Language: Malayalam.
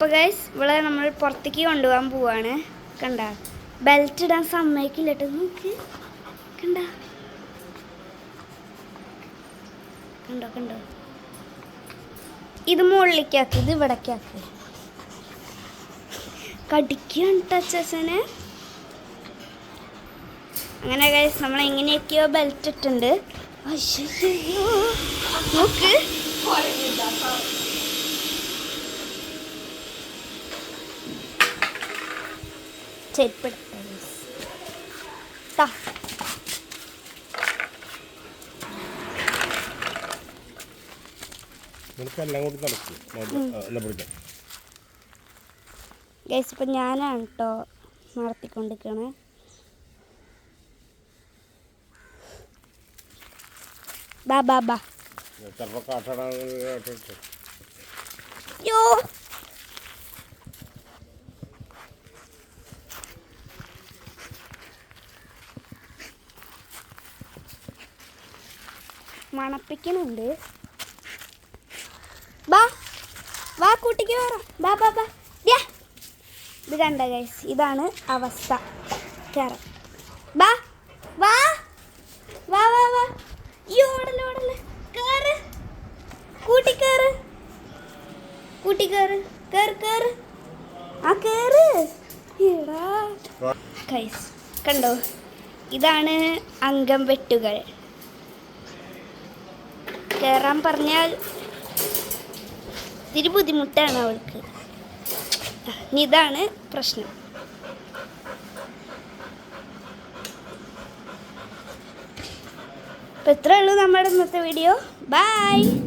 അപ്പോൾ ഗൈസ് ഇവിടെ നമ്മൾ പുറത്തേക്ക് കൊണ്ടുപോകാൻ പോവാണ്. കണ്ട? ബെൽറ്റ് ഇടാൻ സമ്മതിക്കില്ല കേട്ടോ നോക്ക്. കണ്ട? കണ്ടോ കണ്ടോ? ഇത് മുകളിലേക്കാക്ക ഇത് ഇവിടേക്കാക്ക. കടിക്കാൻ ടച്ചനെ അങ്ങനെ ഗൈസ് നമ്മൾ എങ്ങനെയൊക്കെയോ ബെൽറ്റ് ഇട്ടുണ്ട് അയ്യോ. നോക്ക്. ചെരുപ്പെടുത്ത ഗൈസ് ഇപ്പം ഞാനാണ് കേട്ടോ നടത്തിക്കൊണ്ടിരിക്കണേ. ബാ ബാ ബാ. ചിലപ്പോൾ കാട്ടാടാ യോ മണപ്പിക്കണുണ്ട് ബാ വാ കൂട്ടിക്ക് വേറെ ബാ ബാ ബാ. ദ്യാ. ഇത് കണ്ട ഗൈസ് ഇതാണ് അവസ്ഥ. കയറാം ബാ വാ വാ വാ വാ. ഈ ഓടൽ ഓടൽ. കേറ്. കൂട്ടി കൂട്ടി കേറ്. കേറ് കേറ്. ആ കേറ്. എടാ. കൈസ് കണ്ടോ? ഇതാണ് അംഗം വെട്ടുകൾ. കയറാൻ പറഞ്ഞാൽ ഇത്തിരി ബുദ്ധിമുട്ടാണ് അവൾക്ക്. ഇതാണ് പ്രശ്നം. അപ്പം ഇത്രേ ഉള്ളൂ നമ്മുടെ ഇന്നത്തെ വീഡിയോ. ബൈ